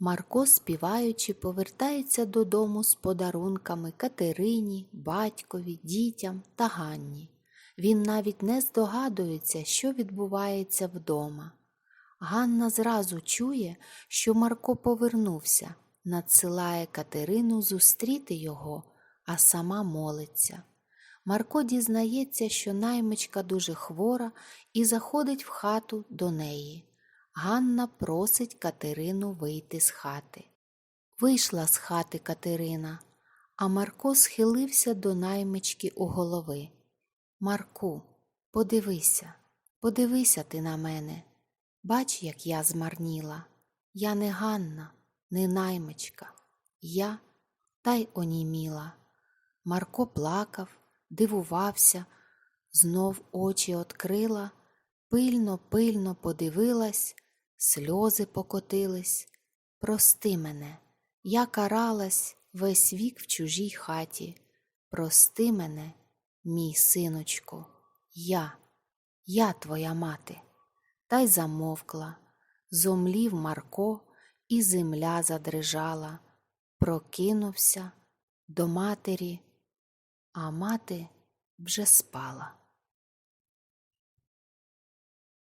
Марко, співаючи, повертається додому з подарунками Катерині, батькові, дітям та Ганні. Він навіть не здогадується, що відбувається вдома. Ганна зразу чує, що Марко повернувся, надсилає Катерину зустріти його, а сама молиться. Марко дізнається, що наймичка дуже хвора і заходить в хату до неї. Ганна просить Катерину вийти з хати. Вийшла з хати Катерина, а Марко схилився до наймички у голови. Марку, подивися, подивися ти на мене. Бач, як я змарніла. Я не Ганна, не наймичка. Я та й оніміла. Марко плакав, дивувався, знов очі открила, пильно, пильно подивилась, сльози покотились. Прости мене, я каралась весь вік в чужій хаті. Прости мене, мій синочку, я, я твоя мати. Та й замовкла, зомлів Марко, і земля задрижала, прокинувся до матері, а мати вже спала.